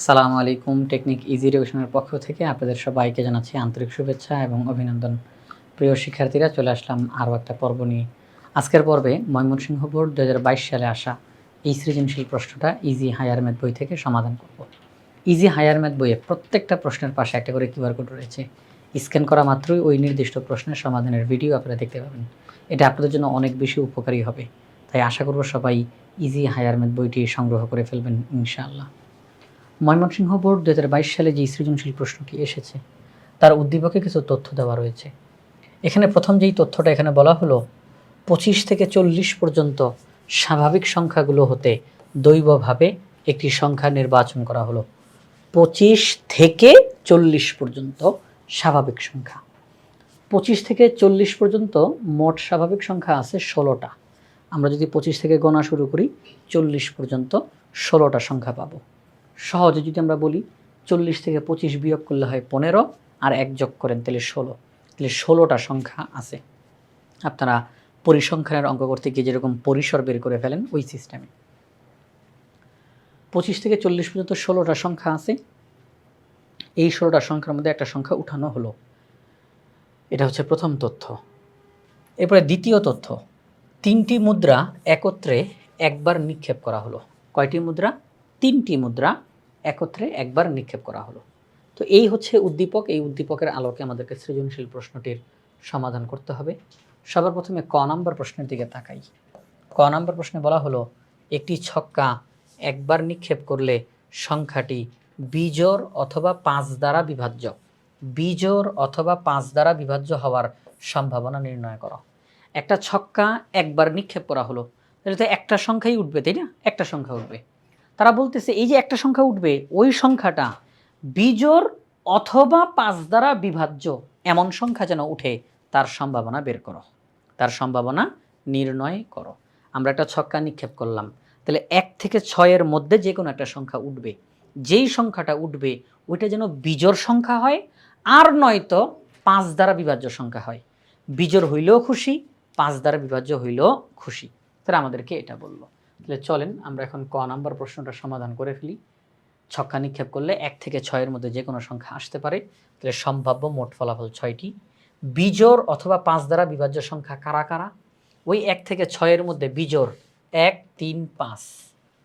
আসসালামু আলাইকুম, technique easy এডুকেশনের পক্ষ থেকে আপনাদের সবাইকে জানাচ্ছি আন্তরিক শুভেচ্ছা এবং অভিনন্দন। প্রিয় শিক্ষার্থীরা, চলে আসলাম আরও একটা পর্ব নিয়ে। আজকের পর্বে ময়মনসিংহ বোর্ড দু হাজার বাইশ সালে আসা এই সৃজনশীল প্রশ্নটা ইজি হায়ার ম্যাথ বই থেকে সমাধান করব। ইজি হায়ার ম্যাথ বইয়ে প্রত্যেকটা প্রশ্নের পাশে একটা করে কিউআর কোড রয়েছে। স্ক্যান করা মাত্রই ওই নির্দিষ্ট প্রশ্নের সমাধানের ভিডিও আপনারা দেখতে পাবেন। এটা আপনাদের জন্য অনেক বেশি উপকারী হবে। তাই আশা করব সবাই ইজি হায়ার ম্যাথ বইটি সংগ্রহ করে ফেলবেন, ইনশাআল্লাহ। ময়মনসিংহ বোর্ড দু হাজার বাইশ সালে যে সৃজনশীল প্রশ্নটি এসেছে, তার উদ্দীপকে কিছু তথ্য দেওয়া রয়েছে। এখানে প্রথম যেই তথ্যটা এখানে বলা হলো, পঁচিশ থেকে চল্লিশ পর্যন্ত স্বাভাবিক সংখ্যাগুলো হতে দৈবভাবে একটি সংখ্যা নির্বাচন করা হলো। পঁচিশ থেকে চল্লিশ পর্যন্ত স্বাভাবিক সংখ্যা। পঁচিশ থেকে চল্লিশ পর্যন্ত মোট স্বাভাবিক সংখ্যা আছে ষোলোটা। আমরা যদি পঁচিশ থেকে গোনা শুরু করি, চল্লিশ পর্যন্ত ষোলোটা সংখ্যা পাবো। সহজে যদি আমরা বলি চল্লিশ থেকে পঁচিশ বিয়োগ করলে হয় পনেরো আর এক যোগ করেন তাহলে ষোলো। তাহলে ষোলোটা সংখ্যা আছে। আপনারা পরিসংখ্যানের অঙ্ক করতে গিয়ে যেরকম পরিসর বের করে ফেলেন ওই সিস্টেমে পঁচিশ থেকে চল্লিশ পর্যন্ত ষোলোটা সংখ্যা আছে। এই ষোলোটা সংখ্যার মধ্যে একটা সংখ্যা উঠানো হলো। এটা হচ্ছে প্রথম তথ্য। এরপরে দ্বিতীয় তথ্য। তিনটি মুদ্রা একত্রে একবার নিক্ষেপ করা হলো। কয়টি মুদ্রা? তিনটি মুদ্রা একত্রে একবার নিক্ষেপ করা হলো। তো এই হচ্ছে উদ্দীপক। এই উদ্দীপকের আলোকে আমাদেরকে সৃজনশীল প্রশ্নটির সমাধান করতে হবে। সবার প্রথমে ক নাম্বার প্রশ্নের দিকে তাকাই। ক নাম্বার প্রশ্নে বলা হলো, একটি ছক্কা একবার নিক্ষেপ করলে সংখ্যাটি বিজোড় অথবা পাঁচ দ্বারা বিভাজ্য। বিজোড় অথবা পাঁচ দ্বারা বিভাজ্য হওয়ার সম্ভাবনা নির্ণয় করো। একটা ছক্কা একবার নিক্ষেপ করা হলো, তাহলে তো একটা সংখ্যাই উঠবে, তাই না? একটা সংখ্যা উঠবে। তারা বলতেছে, এই যে একটা সংখ্যা উঠবে, ওই সংখ্যাটা বিজোর অথবা পাঁচ দ্বারা বিভাজ্য, এমন সংখ্যা যেন উঠে, তার সম্ভাবনা বের করো, তার সম্ভাবনা নির্ণয় করো। আমরা একটা ছক্কা নিক্ষেপ করলাম। তাহলে এক থেকে ছয়ের মধ্যে যে কোনো একটা সংখ্যা উঠবে, যেই সংখ্যাটা উঠবে, ওইটা যেন বিজোড় সংখ্যা হয়, আর নয়তো পাঁচ দ্বারা বিভাজ্য সংখ্যা হয়। বিজোর হইলেও খুশি, পাঁচ দ্বারা বিভাজ্য হইলেও খুশি। তাহলে আমাদেরকে এটা বলল। তাহলে চলেন আমরা এখন ক নাম্বার প্রশ্নটা সমাধান করে ফেলি। ছক্কা নিক্ষেপ করলে এক থেকে ছয়ের মধ্যে যে কোনো সংখ্যা আসতে পারে। তাহলে সম্ভাব্য মোট ফলাফল ছয়টি। বিজোড় অথবা পাঁচ দ্বারা বিভাজ্য সংখ্যা কারা কারা? ওই এক থেকে ছয়ের মধ্যে বিজোড় এক, তিন, পাঁচ।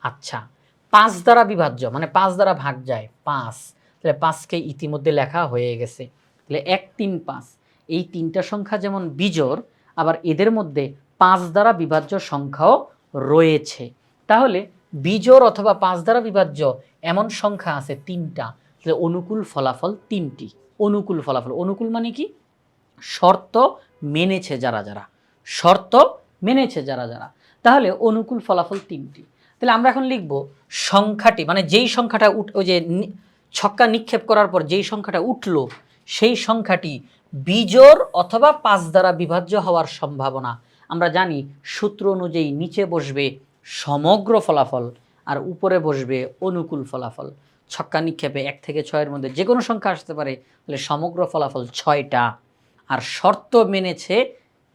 আচ্ছা পাঁচ দ্বারা বিভাজ্য মানে পাঁচ দ্বারা ভাগ যায়, পাঁচ। তাহলে পাঁচকে ইতিমধ্যে লেখা হয়ে গেছে। তাহলে এক, তিন, পাঁচ। এই তিনটা সংখ্যা যেমন বিজোর আবার এদের মধ্যে পাঁচ দ্বারা বিভাজ্য সংখ্যাও রয়েছে। তাহলে বিজোর অথবা পাঁচ দ্বারা বিভাজ্য এমন সংখ্যা আছে তিনটা। অনুকূল ফলাফল তিনটি। অনুকূল ফলাফল, অনুকূল মানে কি? শর্ত মেনেছে যারা যারা। শর্ত মেনেছে যারা যারা। তাহলে অনুকূল ফলাফল তিনটি। তাহলে আমরা এখন লিখব সংখ্যাটি মানে যেই সংখ্যাটা উঠ, ওই যে ছক্কা নিক্ষেপ করার পর যেই সংখ্যাটা উঠল, সেই সংখ্যাটি বিজোর অথবা পাঁচ দ্বারা বিভাজ্য হওয়ার সম্ভাবনা। আমরা জানি সূত্র অনুযায়ী নিচে বসবে সমগ্র ফলাফল আর উপরে বসবে অনুকূল ফলাফল। ছক্কা নিক্ষেপে এক থেকে ছয়ের মধ্যে যে কোনো সংখ্যা আসতে পারে, তাহলে সমগ্র ফলাফল ছয়টা আর শর্ত মেনেছে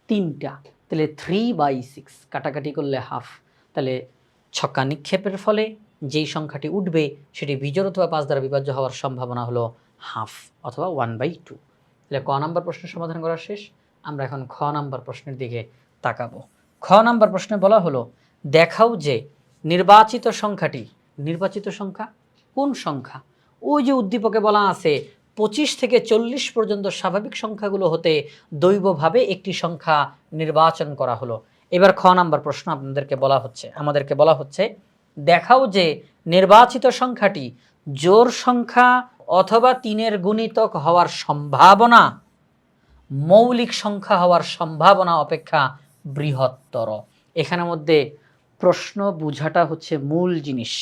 তিনটা। তাহলে থ্রি বাই সিক্স কাটাকাটি করলে হাফ তাহলে ছক্কা নিক্ষেপের ফলে যেই সংখ্যাটি উঠবে, সেটি বিজোড় অথবা পাঁচ দ্বারা বিভাজ্য হওয়ার সম্ভাবনা হলো হাফ অথবা ওয়ান বাই টু তাহলে ক নাম্বার প্রশ্নের সমাধান করা শেষ। আমরা এখন খ নাম্বার প্রশ্নের দিকে তাকাবো। খ নাম্বার প্রশ্নে বলা হলো, দেখাও যে নির্বাচিত সংখ্যাটি, নির্বাচিত সংখ্যা? কোন সংখ্যা? ওই যে উদ্দীপকে বলা আছে, পঁচিশ থেকে চল্লিশ পর্যন্ত স্বাভাবিক সংখ্যাগুলো হতে দৈবভাবে একটি সংখ্যা নির্বাচন করা হলো। এবার খ নাম্বার প্রশ্ন আপনাদেরকে বলা হচ্ছে, আমাদেরকে বলা হচ্ছে, দেখাও যে নির্বাচিত সংখ্যাটি জোর সংখ্যা অথবা তিনের গুণিতক হওয়ার সম্ভাবনা, মৌলিক সংখ্যা হওয়ার সম্ভাবনা অপেক্ষা বৃহত্তর। এখানের মধ্যে প্রশ্ন বোঝাটা হচ্ছে মূল জিনিস।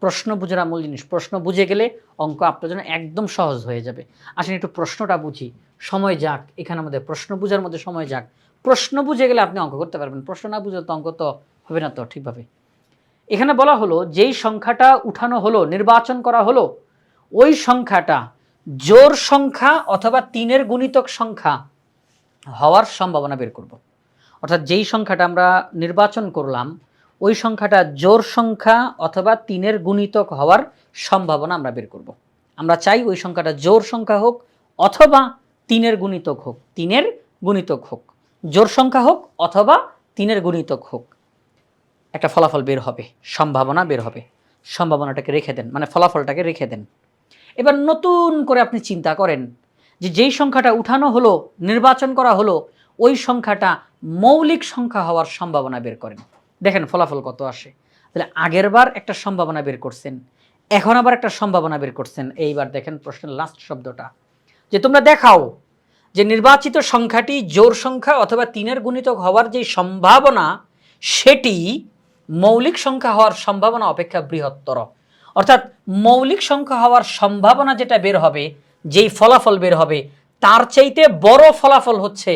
প্রশ্ন বোঝাটা মূল জিনিস। প্রশ্ন বুঝে গেলে অঙ্ক আপনার জন্য একদম সহজ হয়ে যাবে। আসেন একটু প্রশ্নটা বুঝি। সময় যাক এখানে আমাদের প্রশ্ন বোঝার মধ্যে সময় যাক। প্রশ্ন বুঝে গেলে আপনি অঙ্ক করতে পারবেন। প্রশ্ন না বুঝলে তো অঙ্ক তো হবে না তো ঠিকভাবে। এখানে বলা হলো, যেই সংখ্যাটা উঠানো হলো, নির্বাচন করা হলো, ওই সংখ্যাটা জোর সংখ্যা অথবা তিনের গুণিতক সংখ্যা হওয়ার সম্ভাবনা বের করব। অর্থাৎ যেই সংখ্যাটা আমরা নির্বাচন করলাম, ওই সংখ্যাটা জোর সংখ্যা অথবা তিনের গুণিতক হওয়ার সম্ভাবনা আমরা বের করব। আমরা চাই ওই সংখ্যাটা জোর সংখ্যা হোক অথবা তিনের গুণিতক হোক, তিনের গুণিতক হোক। জোর সংখ্যা হোক অথবা তিনের গুণিতক হোক। একটা ফলাফল বের হবে, সম্ভাবনা বের হবে। সম্ভাবনাটাকে রেখে দেন মানে ফলাফলটাকে রেখে দেন। এবার নতুন করে আপনি চিন্তা করেন যে যেই সংখ্যাটা উঠানো হলো, নির্বাচন করা হলো ওই সংখ্যাটা মৌলিক সংখ্যা হওয়ার সম্ভাবনা বের করেন। দেখেন ফলাফল কত আসে। তাহলে আগের বার একটা সম্ভাবনা বের করছেন, এখন আবার একটা সম্ভাবনা বের করছেন। এইবার দেখেন প্রশ্নের লাস্ট শব্দটা। যে তোমরা দেখাও যে নির্বাচিত সংখ্যাটি জোর সংখ্যা অথবা তিনের গুণিতক হওয়ার যে সম্ভাবনা, সেটি মৌলিক সংখ্যা হওয়ার সম্ভাবনা অপেক্ষা বৃহত্তর। অর্থাৎ মৌলিক সংখ্যা হওয়ার সম্ভাবনা যেটা বের হবে, যেই ফলাফল বের হবে, তার চাইতে বড় ফলাফল হচ্ছে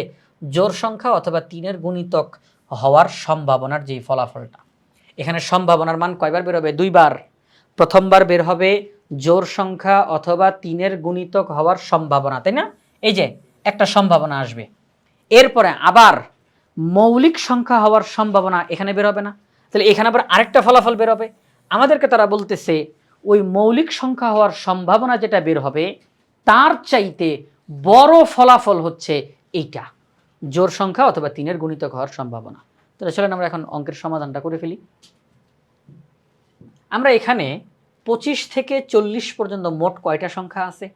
জোর সংখ্যা অথবা তিনের গুণিতক হওয়ার সম্ভাবনার যেই ফলাফলটা। এখানে সম্ভাবনার মান কয়বার বের হবে? দুইবার। প্রথমবার বের হবে জোর সংখ্যা অথবা তিনের গুণিতক হওয়ার সম্ভাবনা, তাই না? এই যে, একটা সম্ভাবনা আসবে। এরপরে আবার মৌলিক সংখ্যা হওয়ার সম্ভাবনা এখানে বের হবে না। তাহলে এখানে আবার আরেকটা ফলাফল বের হবে। আমাদেরকে তারা বলতেছে, ওই মৌলিক সংখ্যা হওয়ার সম্ভাবনা যেটা বের হবে, তার চাইতে বড় ফলাফল হচ্ছে এইটা। জোর সংখ্যা অথবা তিনের গুণিতক হওয়ার সম্ভাবনা। তাহলে চলেন আমরা এখন অঙ্কের সমাধানটা করে ফেলি। আমরা এখানে পঁচিশ থেকে চল্লিশ পর্যন্ত মোট কয়টা সংখ্যা আছে?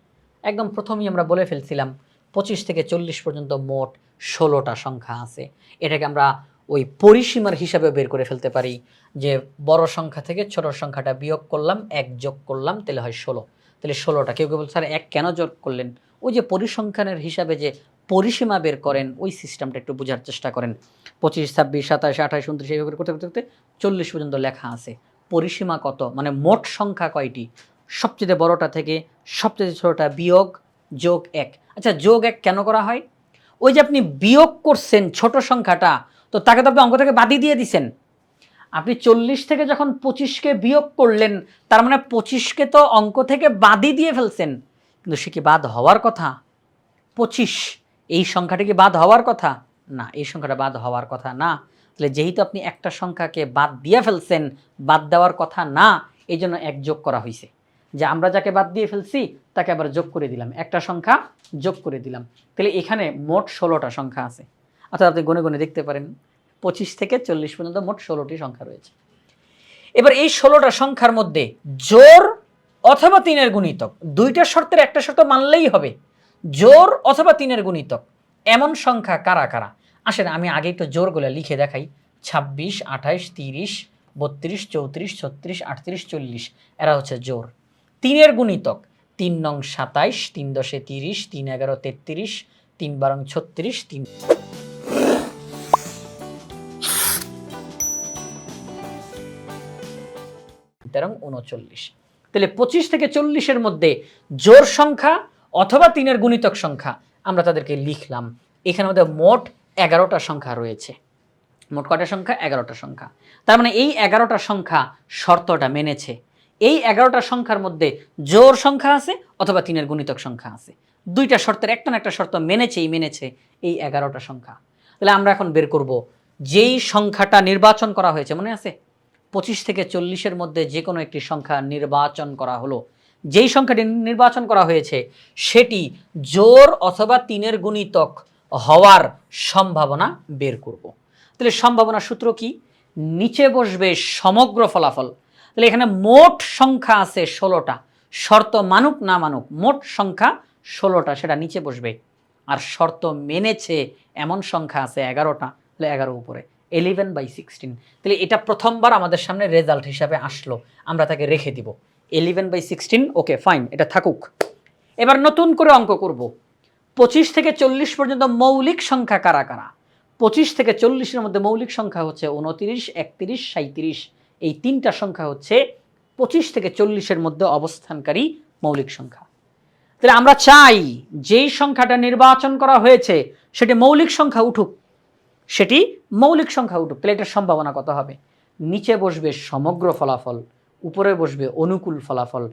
একদম প্রথমেই আমরা বলে ফেলছিলাম, পঁচিশ থেকে চল্লিশ পর্যন্ত মোট ষোলোটা সংখ্যা আছে। এটাকে আমরা ওই পরিসীমার হিসাবে বের করে ফেলতে পারি যে বড় সংখ্যা থেকে ছোট সংখ্যাটা বিয়োগ করলাম, এক যোগ করলাম, তাহলে হয় ষোলো। তাহলে ষোলোটা কেউ কেউ বলছে, স্যার, এক কেন যোগ করলেন? ওই যে পরিসংখ্যানের হিসাবে যে পরিসীমা বের করেন, ওই সিস্টেমটা একটু বোঝার চেষ্টা করেন। পঁচিশ, ছাব্বিশ, সাতাশ, আঠাশ, উনত্রিশ, এইভাবে করতে করতে করতে চল্লিশ পর্যন্ত লেখা আছে। পরিসীমা কত? মানে মোট সংখ্যা কয়টি? সবচেয়ে বড়টা থেকে সবচেয়ে ছোটোটা বিয়োগ, যোগ এক। আচ্ছা যোগ এক কেন করা হয়? ওই যে আপনি বিয়োগ করছেন ছোট সংখ্যাটা, তো তাকে তো আপনি অঙ্ক থেকে বাদই দিয়ে দিছেন। আপনি চল্লিশ থেকে যখন পঁচিশকে বিয়োগ করলেন, তার মানে পঁচিশকে তো অঙ্ক থেকে বাদই দিয়ে ফেলছেন। কিন্তু সে কি বাদ হওয়ার কথা? পঁচিশ। এই সংখ্যাটা কি বাদ হওয়ার কথা? না, এই সংখ্যাটা বাদ হওয়ার কথা না। তাহলে যেহেতু আপনি একটা সংখ্যাকে বাদ দিয়ে ফেলছেন, বাদ দেওয়ার কথা না, এই জন্য এক যোগ করা হয়েছে যে আমরা যাকে বাদ দিয়ে ফেলছি, তাকে আবার যোগ করে দিলাম। একটা সংখ্যা যোগ করে দিলাম। তাহলে এখানে মোট ষোলোটা সংখ্যা আছে। অর্থাৎ আপনি গুনে গুনে দেখতে পারেন, পঁচিশ থেকে চল্লিশ পর্যন্ত মোট ষোলোটি সংখ্যা রয়েছে। এবার এই ষোলোটা সংখ্যার মধ্যে জোর অথবা তিনের গুণিতক। দুইটা শর্তের একটা শর্ত মানলেই হবে। জোর অথবা তিনের গুণিতক? এমন সংখ্যা কারা কারা? আসেন, আমি আগে একটু জোরগুলো লিখে দেখাই। ছাব্বিশ, আঠাইশ, তিরিশ, বত্রিশ, চৌত্রিশ, ছত্রিশ, আটত্রিশ, চল্লিশ। এরা হচ্ছে জোর। তিনের গুণিতক? তিন নং সাতাইশ, তিন দশে তিরিশ, তিন এগারো তেত্রিশ, তিন বারং ছত্রিশ, তিন তেরং উনচল্লিশ তাহলে পঁচিশ থেকে চল্লিশের মধ্যে জোর সংখ্যা অথবা তিনের গুণিতক সংখ্যা আমরা তাদেরকে লিখলাম। এখানে আমাদের মোট এগারোটা সংখ্যা রয়েছে। মোট কটা সংখ্যা? এগারোটা সংখ্যা। তার মানে এই এগারোটা সংখ্যা শর্তটা মেনেছে। এই এগারোটা সংখ্যার মধ্যে জোর সংখ্যা আছে অথবা তিনের গুণিতক সংখ্যা আছে। দুইটা শর্তের একটা না একটা শর্ত মেনেছেই মেনেছে এই এগারোটা সংখ্যা। তাহলে আমরা এখন বের করব। যেই সংখ্যাটা নির্বাচন করা হয়েছে, মনে আছে? পঁচিশ থেকে চল্লিশের মধ্যে যে কোনো একটি সংখ্যা নির্বাচন করা হলো। যেই সংখ্যাটি নির্বাচন করা হয়েছে, সেটি জোর অথবা তিনের গুণিতক হওয়ার সম্ভাবনা বের করব। তাহলে সম্ভাবনা সূত্র কি? নিচে বসবে সমগ্র ফলাফল। তাহলে এখানে মোট সংখ্যা আছে ষোলোটা। শর্ত মানুক না মানুক, মোট সংখ্যা ষোলোটা, সেটা নিচে বসবে। আর শর্ত মেনেছে এমন সংখ্যা আছে এগারোটা, তাহলে এগারো উপরে এলেভেন বাই সিক্সটিন তাহলে এটা প্রথমবার আমাদের সামনে রেজাল্ট হিসাবে আসলো, আমরা তাকে রেখে দিব। Eleven by sixteen okay fine এটা থাকুক। এবার নতুন করে অঙ্ক করব। পঁচিশ থেকে চল্লিশ পর্যন্ত মৌলিক সংখ্যা কারা কারা? পঁচিশ থেকে চল্লিশের মধ্যে মৌলিক সংখ্যা হচ্ছে উনতিরিশ একত্রিশ সাঁত্রিশ এই তিনটা সংখ্যা হচ্ছে পঁচিশ থেকে চল্লিশের মধ্যে অবস্থানকারী মৌলিক সংখ্যা। তাহলে আমরা চাই যেই সংখ্যাটা নির্বাচন করা হয়েছে, সেটি মৌলিক সংখ্যা উঠুক। সেটি মৌলিক সংখ্যা উঠুক। তাহলে এটার সম্ভাবনা কত হবে? নিচে বসবে সমগ্র ফলাফল উপরে বসবে অনুকূল ফলাফল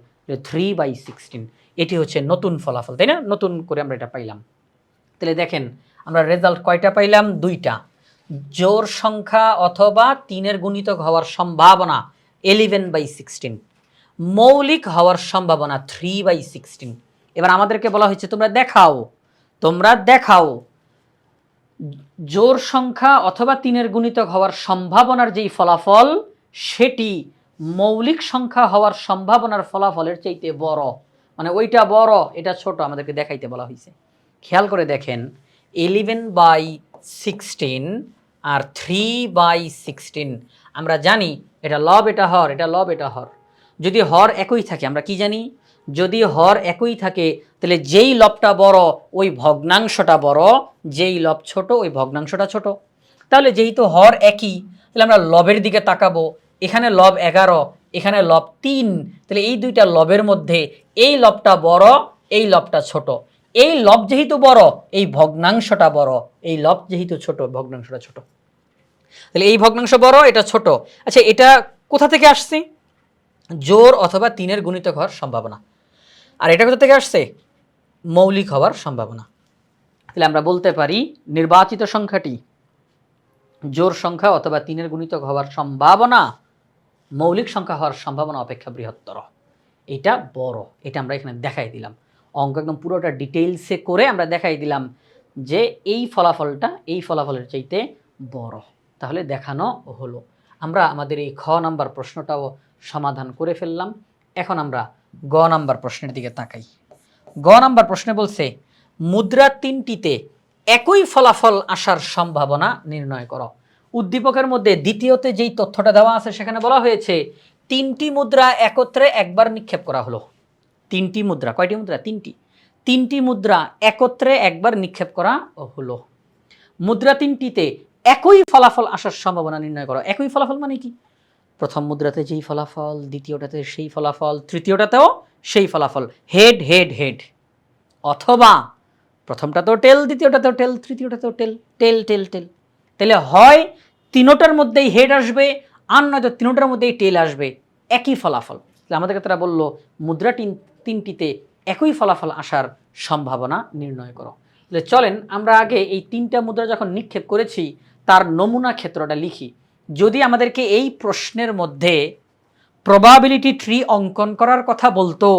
থ্রি বাই সিক্সটিন এটি হচ্ছে নতুন ফলাফল, তাই না? নতুন করে আমরা এটা পাইলাম। তাহলে দেখেন, আমরা রেজাল্ট কয়টা পাইলাম? দুইটা। জোর সংখ্যা অথবা তিনের গুণিতক হওয়ার সম্ভাবনা এলিভেন বাই সিক্সটিন মৌলিক হওয়ার সম্ভাবনা থ্রি বাই সিক্সটিন এবার আমাদেরকে বলা হয়েছে, তোমরা দেখাও তোমরা দেখাও। জোর সংখ্যা অথবা তিনের গুণিতক হওয়ার সম্ভাবনার যেই ফলাফল, সেটি মৌলিক সংখ্যা হওয়ার সম্ভাবনার ফলাফলের চাইতে বড়। মানে ওইটা বড়, এটা ছোট আমাদেরকে দেখাইতে বলা হয়েছে খেয়াল করে দেখেন ইলেভেন বাই সিক্সটিন আর থ্রি বাই সিক্সটিন আমরা জানি এটা লব এটা হর, এটা লব এটা হর। যদি হর একই থাকে, আমরা কি জানি? যদি হর একই থাকে, তাহলে যেই লবটা বড়, ওই ভগ্নাংশটা বড়, যেই লব ছোট, ওই ভগ্নাংশটা ছোট। তাহলে যেহেতু হর একই, তাহলে আমরা লবের দিকে তাকাবো এখানে লব এগারো, এখানে লব তিন, তাহলে এই দুইটা লবের মধ্যে এই লবটা বড়, এই লবটা ছোট। এই লব যেহেতু বড়, এই ভগ্নাংশটা বড়, এই লব যেহেতু ছোট, ভগ্নাংশটা ছোট। তাহলে এই ভগ্নাংশ বড়, এটা ছোট। আচ্ছা এটা কোথা থেকে আসছে? জোর অথবা তিনের গুণিত হওয়ার সম্ভাবনা। আর এটা কোথা থেকে আসছে? মৌলিক হওয়ার সম্ভাবনা। তাহলে আমরা বলতে পারি, নির্বাচিত সংখ্যাটি জোর সংখ্যা অথবা তিনের গুণিতক হওয়ার সম্ভাবনা মৌলিক সংখ্যা হওয়ার সম্ভাবনা অপেক্ষা বৃহত্তর। এটা বড়, এটা আমরা এখানে দেখাই দিলাম। অঙ্ক একদম পুরোটা ডিটেইলসে করে আমরা দেখাই দিলাম যে এই ফলাফলটা, এই ফলাফলের চাইতে বড়। তাহলে দেখানো হলো। আমরা আমাদের এই খ নাম্বার প্রশ্নটাও সমাধান করে ফেললাম। এখন আমরা গ নাম্বার প্রশ্নের দিকে তাকাই। গ নাম্বার প্রশ্নে বলছে, মুদ্রা তিনটিতে একই ফলাফল আসার সম্ভাবনা নির্ণয় করো। উদ্দীপকের মধ্যে দ্বিতীয়তে যেই তথ্যটা দেওয়া আছে সেখানে বলা হয়েছে, তিনটি মুদ্রা একত্রে একবার নিক্ষেপ করা হলো। তিনটি মুদ্রা, কয়টি মুদ্রা? তিনটি। তিনটি মুদ্রা একত্রে একবার নিক্ষেপ করা হলো। মুদ্রা তিনটিতে একই ফলাফল আসার সম্ভাবনা নির্ণয় করো। একই ফলাফল মানে কি? প্রথম মুদ্রাতে যেই ফলাফল, দ্বিতীয়টাতে সেই ফলাফল, তৃতীয়টাতেও সেই ফলাফল। Head head head. অথবা প্রথমটাতেও টেল, দ্বিতীয়টাতেও টেল, তৃতীয়টাতেও টেল টেল টেল টেল। তাহলে হয় তিনোটার মধ্যেই হেড আসবে আর নয়তো তিনোটার মধ্যেই টেল আসবে। একই ফলাফল। তাহলে আমাদেরকে তারা বলল, মুদ্রা তিন, তিনটিতে একই ফলাফল আসার সম্ভাবনা নির্ণয় করো। তাহলে চলেন আমরা আগে এই তিনটা মুদ্রা যখন নিক্ষেপ করেছি, তার নমুনা ক্ষেত্রটা লিখি। যদি আমাদেরকে এই প্রশ্নের মধ্যে প্রবাবিলিটি ট্রি অঙ্কন করার কথা বলতো,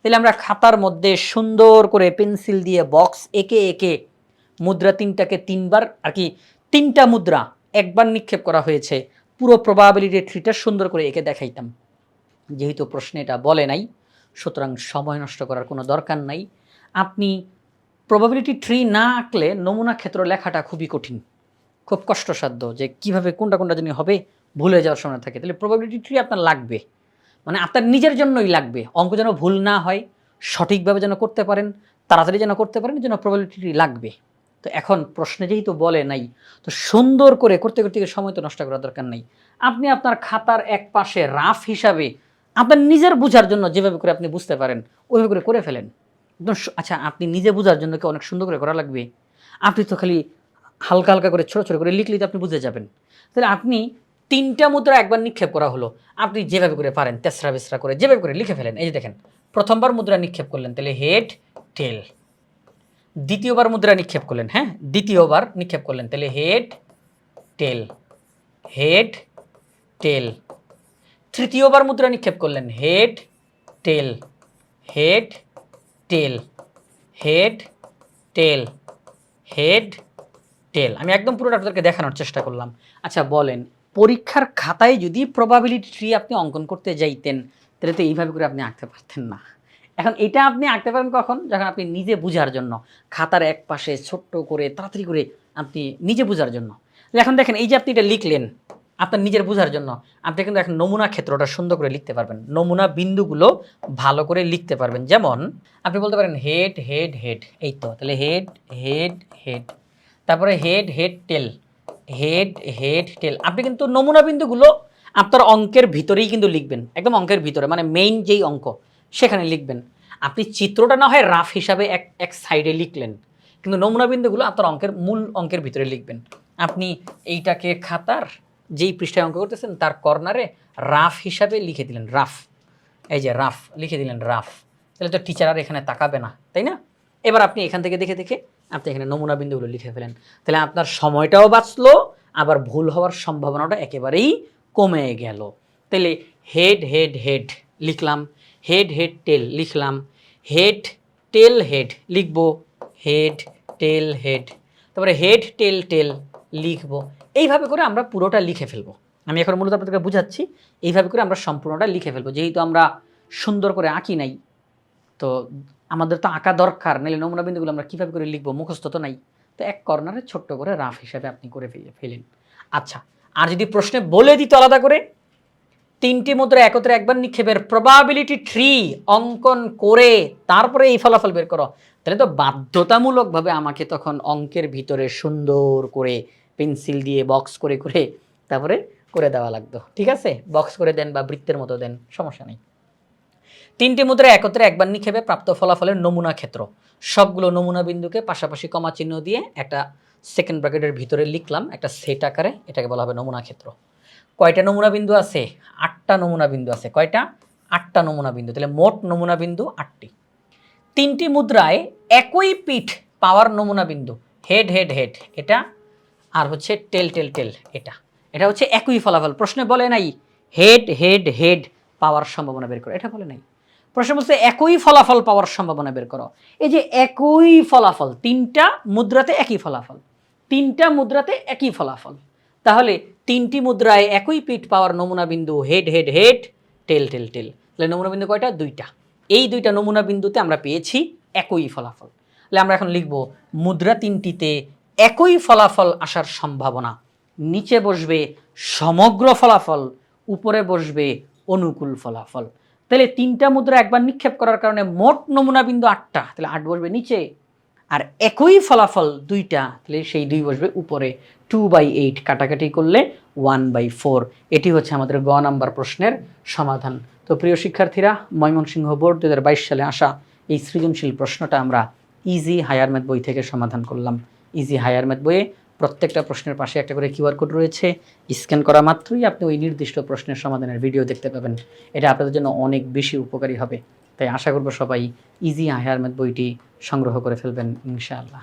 তাহলে আমরা খাতার মধ্যে সুন্দর করে পেন্সিল দিয়ে বক্স একে একে মুদ্রা তিনটাকে তিনবার আর কি তিনটা মুদ্রা একবার নিক্ষেপ করা হয়েছে। পুরো প্রবাবিলিটি ট্রিটা সুন্দর করে এঁকে দেখাইতাম। যেহেতু প্রশ্নে এটা বলে নাই, সুতরাং সময় নষ্ট করার কোনো দরকার নাই। আপনি প্রবাবিলিটি ট্রি না আঁকলে নমুনা ক্ষেত্র লেখাটা খুবই কঠিন। খুব কষ্টসাধ্য যে কীভাবে কোনটা কোনটা জানি হবে, ভুলে যাওয়ার সময় থাকে। তাহলে প্রবাবিলিটি ট্রি আপনার লাগবে। মানে আপনার নিজের জন্যই লাগবে। অঙ্ক যেন ভুল না হয়, সঠিকভাবে যেন করতে পারেন, তাড়াতাড়ি যেন করতে পারেন, যেন প্রবাবিলিটি লাগবে। তো এখন প্রশ্নে যেহেতু বলে নাই, তো সুন্দর করে করতে করতে সময় তো নষ্ট করার দরকার নেই। আপনি আপনার খাতার এক পাশে রাফ হিসাবে আপনার নিজের বোঝার জন্য যেভাবে করে আপনি বুঝতে পারেন, ওইভাবে করে করে ফেলেন। একদম আচ্ছা আপনি নিজে বোঝার জন্য কি অনেক সুন্দর করে করা লাগবে? আপনি তো খালি হালকা হালকা করে, ছোটো ছোটো করে লিখলেই তো আপনি বুঝে যাবেন। তাহলে আপনি তিনটা মুদ্রা একবার নিক্ষেপ করা হলো, আপনি যেভাবে করে পারেন তেসরা বেসরা করে যেভাবে করে লিখে ফেলেন। এই যে দেখেন, প্রথমবার মুদ্রা নিক্ষেপ করলেন, তাহলে হেড টেল দ্বিতীয়বার মুদ্রা নিক্ষেপ করলেন হ্যাঁ? দ্বিতীয়বার নিক্ষেপ করলেন। তাহলে হেড টেল হেড টেল তৃতীয়বার মুদ্রা নিক্ষেপ করলেন head tail head tail head tail head tail আমি একদম পুরোটা আপনাদেরকে দেখানোর চেষ্টা করলাম। আচ্ছা বলেন, পরীক্ষার খাতায় যদি প্রবাবিলিটি ট্রি আপনি অঙ্কন করতে যাইতেন, তাহলে তো এইভাবে করে আপনি আঁকতে পারতেন না। এখন এটা আপনি আঁকতে পারেন কখন? যখন আপনি নিজে বুঝার জন্য। খাতার এক পাশে ছোট্ট করে, তাড়াতাড়ি করে আপনি নিজে বুঝার জন্য। এখন দেখেন, এই যে আপনি এটা লিখলেন, আপনার নিজের বোঝার জন্য, আপনি কিন্তু এখন নমুনা ক্ষেত্রটা সুন্দর করে লিখতে পারবেন। নমুনা বিন্দুগুলো ভালো করে লিখতে পারবেন। যেমন, আপনি বলতে পারেন, হেড হেড হেড এই তো, তাহলে হেড হেড হেড তারপরে head head, tail head head, tail আপনি কিন্তু নমুনা বিন্দুগুলো আপনার অঙ্কের ভিতরেই কিন্তু লিখবেন। একদম অঙ্কের ভিতরে মানে মেইন যেই অঙ্ক সেখানে লিখবেন। আপনি চিত্রটা না হয় রাফ হিসাবে এক এক সাইডে লিখলেন। কিন্তু নমুনা বিন্দুগুলো আপনার অঙ্কের, মূল অঙ্কের ভিতরে লিখবেন। আপনি এইটাকে খাতার যেই পৃষ্ঠায় অঙ্ক করতেছেন, তার কর্নারে রাফ হিসাবে লিখে দিলেন, রাফ। এই যে রাফ, লিখে দিলেন রাফ। তাহলে তো টিচার আর এখানে তাকাবে না, তাই না? এবার আপনি এখান থেকে দেখে দেখে আপনি এখানে নমুনা বিন্দুগুলো লিখে ফেলেন। তাহলে আপনার সময়টাও বাঁচলো, আবার ভুল হওয়ার সম্ভাবনাটা একেবারেই কমে গেল। তাহলে হেড হেড হেড লিখলাম। হেড হেড টেল লিখলাম। হেড টেল হেড লিখব। হেড টেল হেড তারপরে হেড টেল টেল লিখব। এইভাবে করে আমরা পুরোটা লিখে ফেলব। আমি এখন মূলত আপনাদেরকে বুঝাচ্ছি, এইভাবে করে আমরা সম্পূর্ণটা লিখে ফেলব। যেহেতু আমরা সুন্দর করে আঁকি নাই, তো আমাদের তো আঁকা দরকার, নাহলে নমুনা বিন্দুগুলো আমরা কীভাবে করে লিখব? মুখস্থ তো নাই। তো এক কর্নারে ছোট্ট করে রাফ হিসাবে আপনি করে ফে- ফেলেন। আচ্ছা আর যদি প্রশ্নে বলে দিত আলাদা করে তিনটি মুদ্রা একত্রে একবার নিক্ষেপের প্রবাবিলিটি ট্রি অঙ্কন করে তারপরে এই ফলাফল বের করো। তাহলে তো বাধ্যতামূলকভাবে আমাকে তখন অঙ্কের ভিতরে সুন্দর করে পেন্সিল দিয়ে বক্স করে করে তারপরে করে দেওয়া লাগতো। ঠিক আছে? বক্স করে দেন বা বৃত্তের মতো দেন, সমস্যা নেই। তিনটি মুদ্রা একত্রে একবার নিক্ষেপে প্রাপ্ত ফলাফলের নমুনা ক্ষেত্র। সবগুলো নমুনা বিন্দুকে পাশাপাশি কমা চিহ্ন দিয়ে একটা সেকেন্ড ব্র্যাকেটের ভিতরে লিখলাম, একটা সেট আকারে এটাকে বলা হবে নমুনা ক্ষেত্র। কয়টা নমুনা বিন্দু আছে? আটটা নমুনা বিন্দু আছে। কয়টা? আটটা নমুনা বিন্দু। তাহলে মোট নমুনা বিন্দু আটটি। তিনটি মুদ্রায় একই পিঠ পাওয়ার নমুনা বিন্দু। Head head head. এটা আর হচ্ছে টেল টেল টেল। এটা। এটা হচ্ছে একই ফলাফল। প্রশ্নে বলে নাই, হেড হেড হেড পাওয়ার সম্ভাবনা বের করো। এটা বলে নাই। প্রশ্ন বলছে, একই ফলাফল পাওয়ার সম্ভাবনা বের করো। এই যে একই ফলাফল, তিনটা মুদ্রাতে একই ফলাফল। তিনটা মুদ্রাতে একই ফলাফল। তাহলে তিনটি মুদ্রায় একই পিঠ পাওয়ার নমুনা বিন্দু head head head, tail tail tail. তাহলে নমুনা বিন্দু কয়টা? দুইটা। এই দুইটা নমুনা বিন্দুতে আমরা পেয়েছি একই ফলাফল। তাহলে আমরা এখন লিখব, মুদ্রা তিনটিতে একই ফলাফল আসার সম্ভাবনা। নিচে বসবে সমগ্র ফলাফল, উপরে বসবে অনুকূল ফলাফল। তাহলে তিনটা মুদ্রা একবার নিক্ষেপ করার কারণে মোট নমুনা বিন্দু আটটা। তাহলে আট বসবে নিচে আর একই ফলাফল দুইটা, তাহলে সেই দুই বসবে উপরে। টু বাই এইট কাটাকাটি করলে ওয়ান বাই ফোর এটি হচ্ছে আমাদের গ নাম্বার প্রশ্নের সমাধান। তো প্রিয় শিক্ষার্থীরা, ময়মনসিংহ বোর্ড দু হাজার বাইশ সালে আসা এই সৃজনশীল প্রশ্নটা আমরা ইজি হায়ার ম্যাথ বই থেকে সমাধান করলাম। ইজি হায়ার ম্যাথ বইয়ে প্রত্যেকটা প্রশ্নের পাশে একটা করে কিউআর কোড রয়েছে। স্ক্যান করা মাত্রই আপনি ওই নির্দিষ্ট প্রশ্নের সমাধানের ভিডিও দেখতে পাবেন। এটা আপনাদের জন্য অনেক বেশি উপকারী হবে। তাই আশা করব সবাই ইজি হায়ার ম্যাথ বইটি সংগ্রহ করে ফেলবেন ইনশাআল্লাহ।